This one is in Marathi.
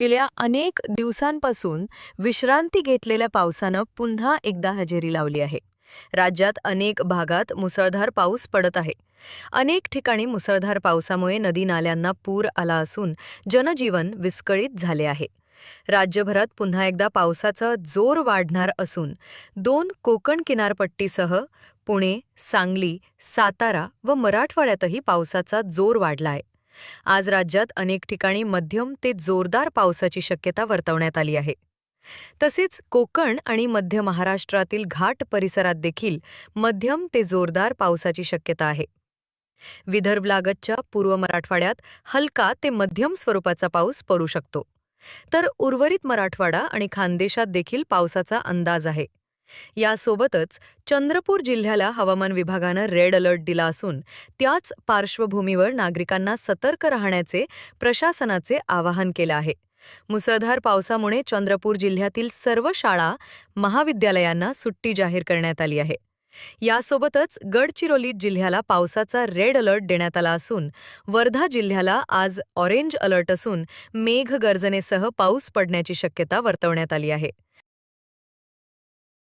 गेल्या अनेक दिवसांपासून विश्रांती घेतलेल्या पावसानं पुन्हा एकदा हजेरी लावली आहे. राज्यात अनेक भागात मुसळधार पाऊस पडत आहे. अनेक ठिकाणी मुसळधार पावसामुळे नदी नाल्यांना पूर आला असून जनजीवन विस्कळीत झाले आहे. राज्यभरात पुन्हा एकदा पावसाचा जोर वाढणार असून दोन कोकण किनारपट्टीसह पुणे सांगली सातारा व मराठवाड्यातही पावसाचा जोर वाढलाय आज राज्यात अनेक ठिकाणी मध्यम ते जोरदार पावसाची शक्यता वर्तवण्यात आली आहे. तसेच कोकण आणि मध्य महाराष्ट्रातील घाट परिसरात देखील मध्यम ते जोरदार पावसाची शक्यता आहे. विदर्भलागतच्या पूर्व मराठवाड्यात हलका ते मध्यम स्वरूपाचा पाऊस पडू शकतो. तर उर्वरित मराठवाडा आणि खानदेशात देखील पावसाचा अंदाज आहे. यासोबतच चंद्रपूर जिल्ह्याला हवामान विभागानं रेड अलर्ट दिला असून त्याच पार्श्वभूमीवर नागरिकांना सतर्क राहण्याचे प्रशासनाचे आवाहन केलं आहे. मुसळधार पावसामुळे चंद्रपूर जिल्ह्यातील सर्व शाळा महाविद्यालयांना सुट्टी जाहीर करण्यात आली आहे. यासोबतच गडचिरोली जिल्ह्याला पावसाचा रेड अलर्ट देण्यात आला असून वर्धा जिल्ह्याला आज ऑरेंज अलर्ट असून मेघगर्जनेसह पाऊस पडण्याची शक्यता वर्तवण्यात आली आहे.